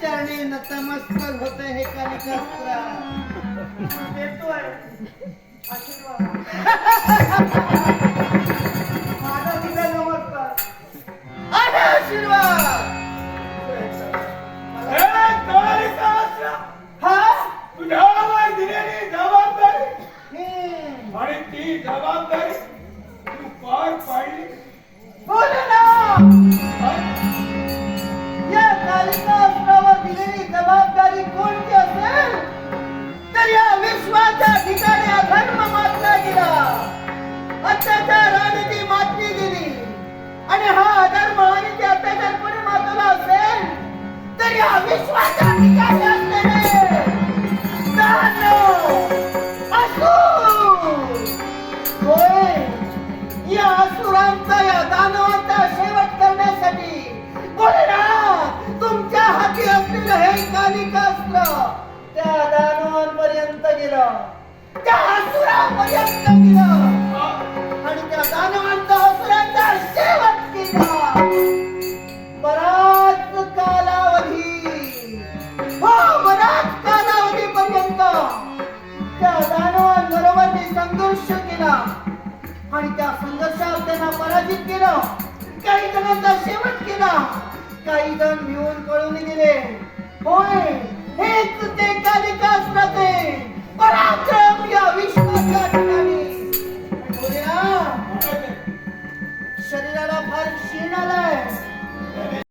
चरणी नतमस्तक होते हे देतोय माझा नमस्कार. आशीर्वाद. दिलेली जबाबदारी. आणि ती जबाबदारी तू पार पाडली. बोल ना. या कालिकास्त्रावर दिलेली जबाबदारी कोणती असेल तर या विश्वाच्या ठिकाणी अधर्म मातला गेला अत्याचार आणि ती मातली गेली आणि हा अधर्म आणि ते अत्याचार कोणी मातला असेल तर या विश्वाच्या ठिकाणी कालिकास्त्र त्या दानवांपर्यंत गेलं. त्या असुरांपर्यंत गेलं. आणि त्या दानवांचा असुरांचा शेवट केला. बराच कालावधी. हो बराच कालावधी पर्यंत त्या दानवांबरोबर मी संघर्ष केला. आणि त्या संघर्षात त्यांना पराजित केलं. काही जणांचा शेवट केला. काही जण मिळून पळून Shinada.